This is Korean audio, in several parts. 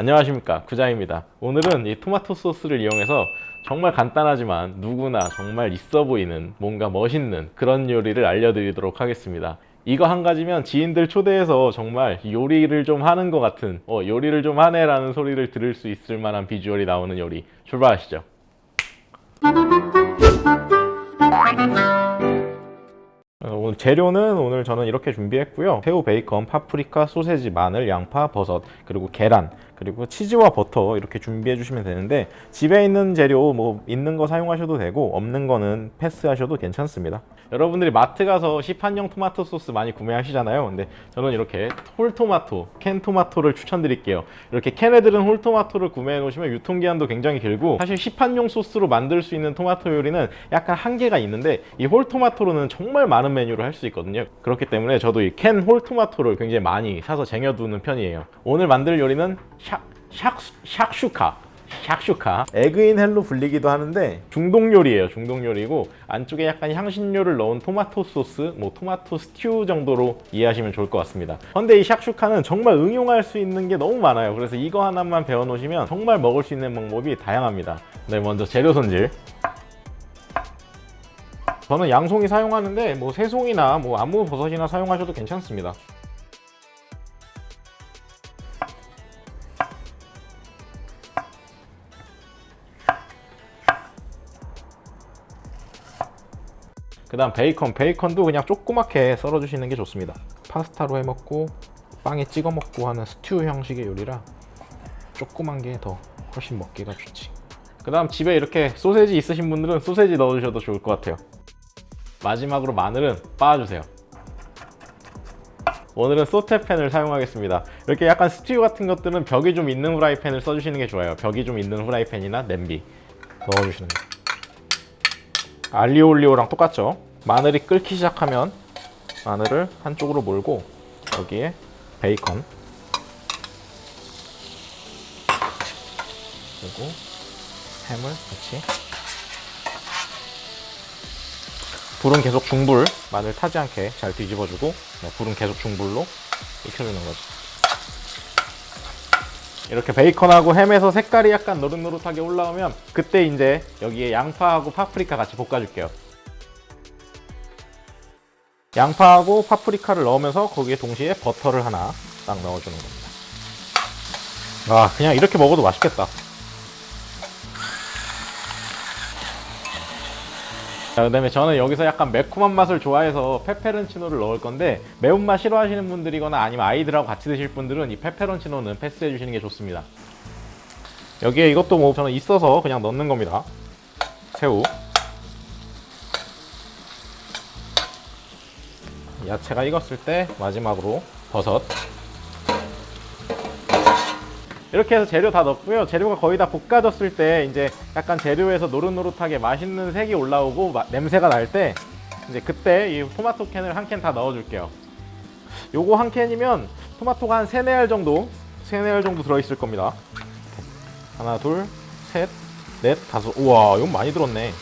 안녕하십니까. 구자입니다. 오늘은 이 토마토 소스를 이용해서 정말 간단하지만 누구나 정말 있어 보이는 뭔가 멋있는 그런 요리를 알려드리도록 하겠습니다. 이거 한 가지면 지인들 초대해서 정말 요리를 좀 하는 것 같은 어 요리를 좀 하네 라는 소리를 들을 수 있을 만한 비주얼이 나오는 요리 출발하시죠. 어, 오늘 재료는 오늘 저는 이렇게 준비했고요. 새우, 베이컨, 파프리카, 소세지, 마늘, 양파, 버섯, 그리고 계란, 그리고 치즈와 버터 이렇게 준비해 주시면 되는데 집에 있는 재료 뭐 있는 거 사용하셔도 되고 없는 거는 패스하셔도 괜찮습니다. 여러분들이 마트 가서 시판용 토마토 소스 많이 구매하시잖아요. 근데 저는 이렇게 홀 토마토, 캔 토마토를 추천드릴게요. 이렇게 캔에 들은 홀 토마토를 구매해 놓으시면 유통기한도 굉장히 길고 사실 시판용 소스로 만들 수 있는 토마토 요리는 약간 한계가 있는데 이 홀 토마토로는 정말 많은 메뉴를 할 수 있거든요. 그렇기 때문에 저도 이 캔 홀 토마토를 굉장히 많이 사서 쟁여두는 편이에요. 오늘 만들 요리는 샥, 샥, 샥슈카. 샥슈카. 에그인 헬로 불리기도 하는데 중동 요리예요 중동 요리고 안쪽에 약간 향신료를 넣은 토마토 소스 뭐 토마토 스튜 정도로 이해하시면 좋을 것 같습니다. 근데 이 샥슈카는 정말 응용할 수 있는 게 너무 많아요. 그래서 이거 하나만 배워 놓으시면 정말 먹을 수 있는 방법이 다양합니다. 네 먼저 재료 손질. 저는 양송이 사용하는데 뭐 새송이나 뭐 아무 버섯이나 사용하셔도 괜찮습니다 그 다음 베이컨. 베이컨도 그냥 조그맣게 썰어 주시는 게 좋습니다. 파스타로 해 먹고 빵에 찍어 먹고 하는 스튜 형식의 요리라 조그만 게 더 훨씬 먹기가 좋지. 그 다음 집에 이렇게 소세지 있으신 분들은 소세지 넣어 주셔도 좋을 것 같아요. 마지막으로 마늘은 빻아주세요. 오늘은 소테팬을 사용하겠습니다. 이렇게 약간 스튜 같은 것들은 벽이 좀 있는 후라이팬을 써주시는 게 좋아요. 벽이 좀 있는 후라이팬이나 냄비 넣어주시는 거 알리올리오랑 똑같죠. 마늘이 끓기 시작하면 마늘을 한쪽으로 몰고 여기에 베이컨 그리고 햄을 같이 불은 계속 중불 마늘 타지 않게 잘 뒤집어주고 네, 불은 계속 중불로 익혀주는 거죠 이렇게 베이컨하고 햄에서 색깔이 약간 노릇노릇하게 올라오면 그때 이제 여기에 양파하고 파프리카 같이 볶아줄게요. 양파하고 파프리카를 넣으면서 거기에 동시에 버터를 하나 딱 넣어주는 겁니다. 아 그냥 이렇게 먹어도 맛있겠다. 자, 그다음에 저는 여기서 약간 매콤한 맛을 좋아해서 페페론치노를 넣을 건데 매운맛 싫어하시는 분들이거나 아니면 아이들하고 같이 드실 분들은 이 페페론치노는 패스해 주시는 게 좋습니다. 여기에 이것도 뭐 저는 있어서 그냥 넣는 겁니다. 새우. 야채가 익었을 때 마지막으로 버섯. 이렇게 해서 재료 다 넣고요. 재료가 거의 다 볶아졌을 때 이제 약간 재료에서 노릇노릇하게 맛있는 색이 올라오고 마- 냄새가 날 때 이제 그때 이 토마토 캔을 한 캔 다 넣어줄게요. 요거 한 캔이면 토마토가 한 3, 4알 정도 3, 4알 정도 들어있을 겁니다. 하나, 둘, 셋, 넷, 다섯. 우와, 이건 많이 들었네.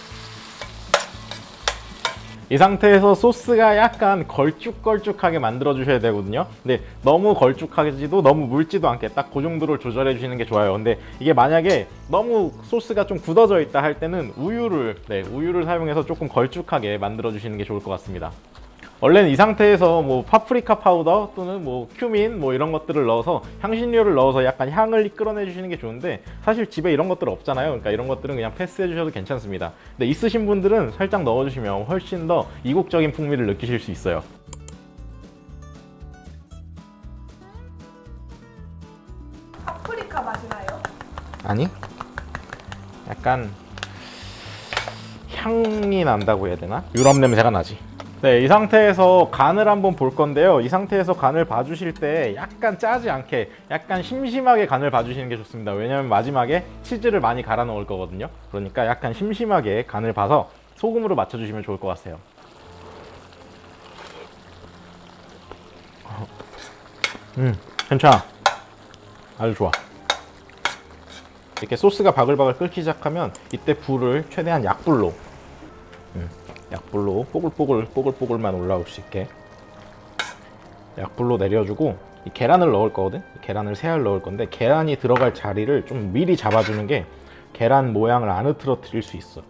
이 상태에서 소스가 약간 걸쭉걸쭉하게 만들어 주셔야 되거든요. 근데 너무 걸쭉하지도 너무 묽지도 않게 딱 그 정도를 조절해 주시는 게 좋아요. 근데 이게 만약에 너무 소스가 좀 굳어져 있다 할 때는 우유를 네 우유를 사용해서 조금 걸쭉하게 만들어 주시는 게 좋을 것 같습니다 원래는 이 상태에서 뭐 파프리카 파우더 또는 뭐 큐민 뭐 이런 것들을 넣어서 향신료를 넣어서 약간 향을 이끌어내 주시는 게 좋은데 사실 집에 이런 것들 없잖아요. 그러니까 이런 것들은 그냥 패스해 주셔도 괜찮습니다. 근데 있으신 분들은 살짝 넣어 주시면 훨씬 더 이국적인 풍미를 느끼실 수 있어요. 파프리카 맛이 나요? 아니? 약간 향이 난다고 해야 되나? 유럽 냄새가 나지. 네, 이 상태에서 간을 한번 볼 건데요. 이 상태에서 간을 봐주실 때 약간 짜지 않게, 약간 심심하게 간을 봐주시는 게 좋습니다. 왜냐면 마지막에 치즈를 많이 갈아 넣을 거거든요. 그러니까 약간 심심하게 간을 봐서 소금으로 맞춰주시면 좋을 것 같아요. 음, 괜찮아. 아주 좋아. 이렇게 소스가 바글바글 끓기 시작하면 이때 불을 최대한 약불로 음, 약불로 뽀글뽀글 뽀글뽀글만 올라올 수 있게 약불로 내려주고 이 계란을 넣을 거거든. 이 계란을 세알 넣을 건데 계란이 들어갈 자리를 좀 미리 잡아주는 게 계란 모양을 안 흐트러뜨릴 수 있어.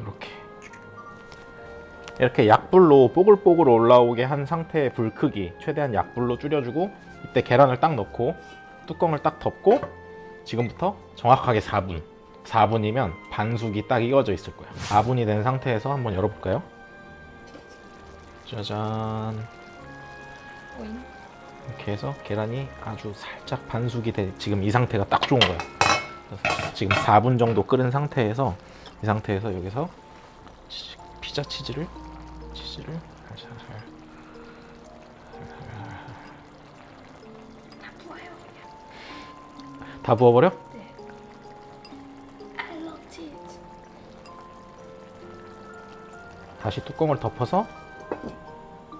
이렇게 이렇게 약불로 뽀글뽀글 올라오게 한 상태의 불 크기 최대한 약불로 줄여주고 이때 계란을 딱 넣고 뚜껑을 딱 덮고 지금부터 정확하게 4분 4분이면 반숙이 딱 익어져 있을 거야 4분이 된 상태에서 한번 열어볼까요? 짜잔. 이렇게 해서 계란이 아주 살짝 반숙이 돼 지금 이 상태가 딱 좋은 거야 그래서 지금 4분 정도 끓은 상태에서 이 상태에서 여기서 치- 피자 치즈를 치즈를 살살 다 부어버려? 네. I love cheese. 다시 뚜껑을 덮어서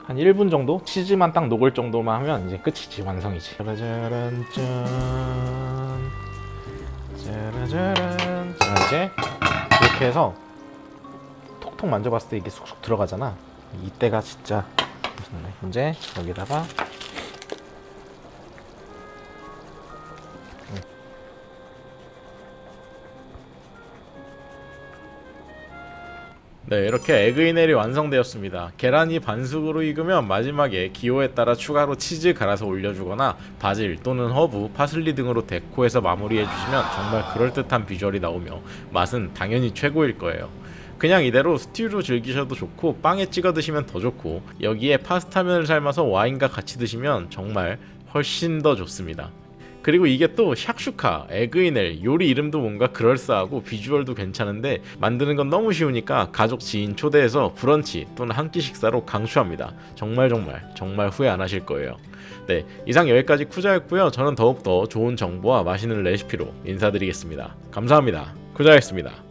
한 1분 정도 치즈만 딱 녹을 정도만 하면 이제 끝이지 완성이지 짜라짜란 짠 짜라짜란 자 이제 이렇게 해서 톡톡 만져봤을 때 이게 쑥쑥 들어가잖아 이때가 진짜 이제 여기다가 네, 이렇게 에그이넬이 완성되었습니다. 계란이 반숙으로 익으면 마지막에 기호에 따라 추가로 치즈 갈아서 올려주거나 바질 또는 허브, 파슬리 등으로 데코해서 마무리해주시면 정말 그럴듯한 비주얼이 나오며 맛은 당연히 최고일 거예요. 그냥 이대로 스튜로 즐기셔도 좋고 빵에 찍어 드시면 더 좋고 여기에 파스타면을 삶아서 와인과 같이 드시면 정말 훨씬 더 좋습니다. 그리고 이게 또 샥슈카, 에그이넬 요리 이름도 뭔가 그럴싸하고 비주얼도 괜찮은데 만드는 건 너무 쉬우니까 가족 지인 초대해서 브런치 또는 한 끼 식사로 강추합니다. 정말 정말 정말 후회 안 하실 거예요. 네 이상 여기까지 쿠자였고요. 저는 더욱더 좋은 정보와 맛있는 레시피로 인사드리겠습니다. 감사합니다. 쿠자였습니다.